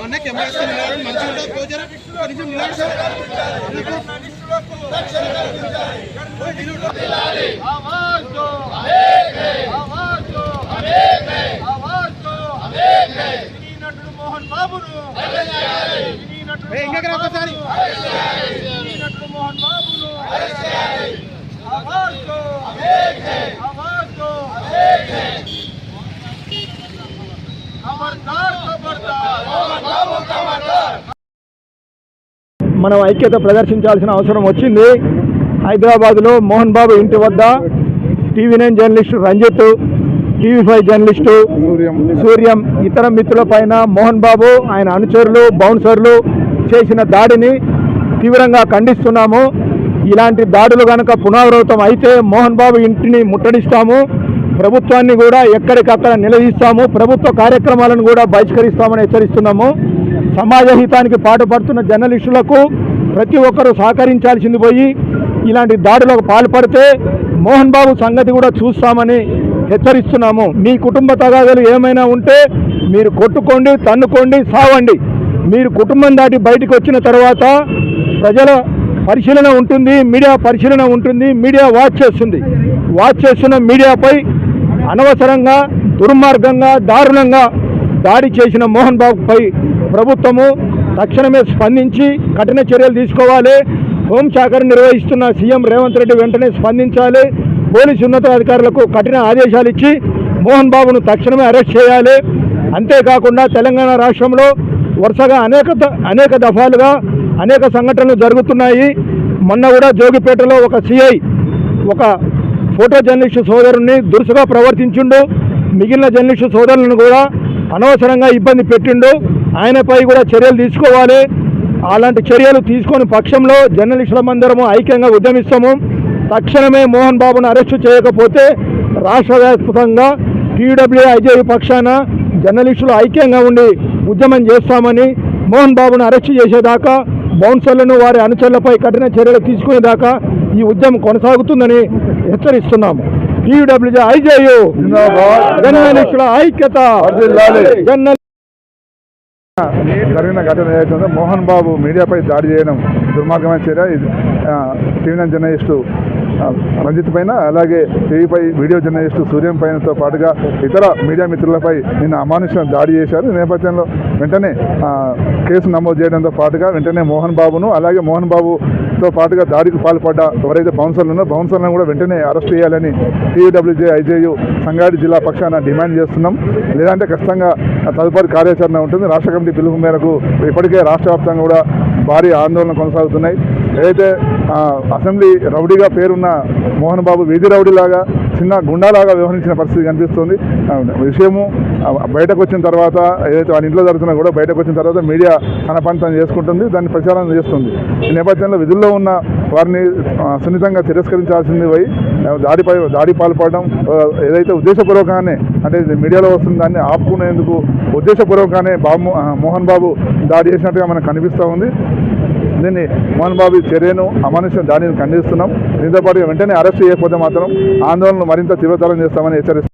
అన్న కెమెరాస్ నిలబడండి మంచిగా ఉంటుంది పోజారా కొంచెం నిలబడి సార్ మోహన్ బాబును మోహన్ బాబును ఆవాజ్తో ఆవాజ్ మనం ఐక్యత ప్రదర్శించాల్సిన అవసరం వచ్చింది. హైదరాబాద్లో మోహన్ బాబు ఇంటి వద్ద TV nine journalist Ranjith TV five journalist Suryam. ఇతర మిత్రుల పైన మోహన్ బాబు ఆయన అనుచరులు బౌన్సర్లు చేసిన దాడిని తీవ్రంగా ఖండిస్తున్నాము. ఇలాంటి దాడులు కనుక పునరావృతం అయితే మోహన్ బాబు ఇంటిని ముట్టడిస్తాము. ప్రభుత్వాన్ని కూడా ఎక్కడికక్కడ నిలదీస్తాము ప్రభుత్వ కార్యక్రమాలను కూడా బహిష్కరిస్తామని హెచ్చరిస్తున్నాము. సమాజ హితానికి పాటుపడుతున్న జర్నలిస్టులకు ప్రతి ఒక్కరూ సహకరించాల్సింది పోయి ఇలాంటి దాడులకు పాల్పడితే మోహన్ బాబు సంగతి కూడా చూస్తామని హెచ్చరిస్తున్నాము. మీ కుటుంబ తగాదాలు ఏమైనా ఉంటే మీరు కొట్టుకోండి తన్నుకోండి సావండి. మీరు కుటుంబం దాటి బయటకు వచ్చిన తర్వాత ప్రజల పరిశీలన ఉంటుంది మీడియా పరిశీలన ఉంటుంది మీడియా వాచ్ చేస్తుంది. వాచ్ చేస్తున్న మీడియాపై అనవసరంగా దుర్మార్గంగా దారుణంగా దాడి చేసిన మోహన్ బాబుపై ప్రభుత్వము తక్షణమే స్పందించి కఠిన చర్యలు తీసుకోవాలి. హోంశాఖను నిర్వహిస్తున్న సీఎం రేవంత్ రెడ్డి వెంటనే స్పందించాలి. పోలీసు ఉన్నతాధికారులకు కఠిన ఆదేశాలు ఇచ్చి మోహన్ బాబును తక్షణమే అరెస్ట్ చేయాలి. అంతేకాకుండా తెలంగాణ రాష్ట్రంలో వరుసగా అనేక ద- అనేక దఫాలుగా అనేక సంఘటనలు జరుగుతున్నాయి. మొన్న కూడా జోగిపేటలో ఒక సిఐ ఒక ఫోటో జర్నలిస్టు సోదరుని దురుసుగా ప్రవర్తించిండు. మిగిలిన జర్నలిస్టు సోదరులను కూడా అనవసరంగా ఇబ్బంది పెట్టిండు. ఆయనపై కూడా చర్యలు తీసుకోవాలి. అలాంటి చర్యలు తీసుకొని పక్షంలో జర్నలిస్టుల మందరము ఐక్యంగా ఉద్యమిస్తాము. తక్షణమే మోహన్ బాబును అరెస్టు చేయకపోతే రాష్ట్ర వ్యాప్తంగా టీడబ్ల్యూఐజే పక్షాన జర్నలిస్టులు ఐక్యంగా ఉండి ఉద్యమం చేస్తామని మోహన్ బాబును అరెస్టు చేసేదాకా బౌన్సర్లను వారి అనుచరులపై కఠిన చర్యలు తీసుకునేదాకా ఈ ఉద్యమం కొనసాగుతుందని హెచ్చరిస్తున్నాము. టీడబ్ల్యూజే ఐజేయు జర్నలిస్టుల ఐక్యత. జర్నల్ జరిగిన ఘటన ఏదైతుందో మోహన్ బాబు మీడియాపై దాడి చేయడం దుర్మార్గమైన చర్య. టీవీ నైన్ జర్నలిస్టు రంజిత్ పైన అలాగే టీవీపై వీడియో జర్నలిస్టు సూర్యం పైనతో పాటుగా ఇతర మీడియా మిత్రులపై నిన్న అమానుషం దాడి చేశారు. నేపథ్యంలో వెంటనే కేసు నమోదు చేయడంతో పాటుగా వెంటనే మోహన్ బాబును అలాగే మోహన్ తో పాటుగా దాడికి పాల్పడ్డ ఎవరైతే బౌన్సర్లు ఉన్నారో బౌన్సర్లను కూడా వెంటనే అరెస్ట్ చేయాలని టీయూడబ్ల్యూజే ఐజేయు సంగారెడ్డి జిల్లా పక్షాన డిమాండ్ చేస్తున్నాం. లేదంటే ఖచ్చితంగా తదుపరి కార్యాచరణ ఉంటుంది. రాష్ట్ర కమిటీ పిలుపు మేరకు ఇప్పటికే రాష్ట్ర వ్యాప్తంగా కూడా భారీ ఆందోళన కొనసాగుతున్నాయి. ఏదైతే అసెంబ్లీ రౌడీగా పేరున్న మోహన్ బాబు వీధి రౌడీలాగా చిన్న గుండాలాగా వ్యవహరించిన పరిస్థితి కనిపిస్తుంది. విషయము బయటకు వచ్చిన తర్వాత ఏదైతే వాళ్ళ ఇంట్లో జరుగుతున్నా కూడా బయటకు వచ్చిన తర్వాత మీడియా తన పని తను చేసుకుంటుంది దాన్ని ప్రచారం చేస్తుంది. ఈ నేపథ్యంలో విధుల్లో ఉన్న వారిని సున్నితంగా తిరస్కరించాల్సింది పోయి దాడిపై దాడి పాల్పడడం ఏదైతే ఉద్దేశపూర్వకంగానే అంటే మీడియాలో వస్తున్న దాన్ని ఆపుకునేందుకు ఉద్దేశపూర్వకంగానే బాబు మోహన్ బాబు దాడి చేసినట్టుగా మనకు కనిపిస్తూ ఉంది. దీన్ని మోహన్ బాబు చర్యను అమానుషం దాడిని ఖండిస్తున్నాం. దీంతో పాటు వెంటనే అరెస్ట్ చేయకపోతే మాత్రం ఆందోళనలు మరింత తీవ్రతరం చేస్తామని హెచ్చరిస్తున్నాం.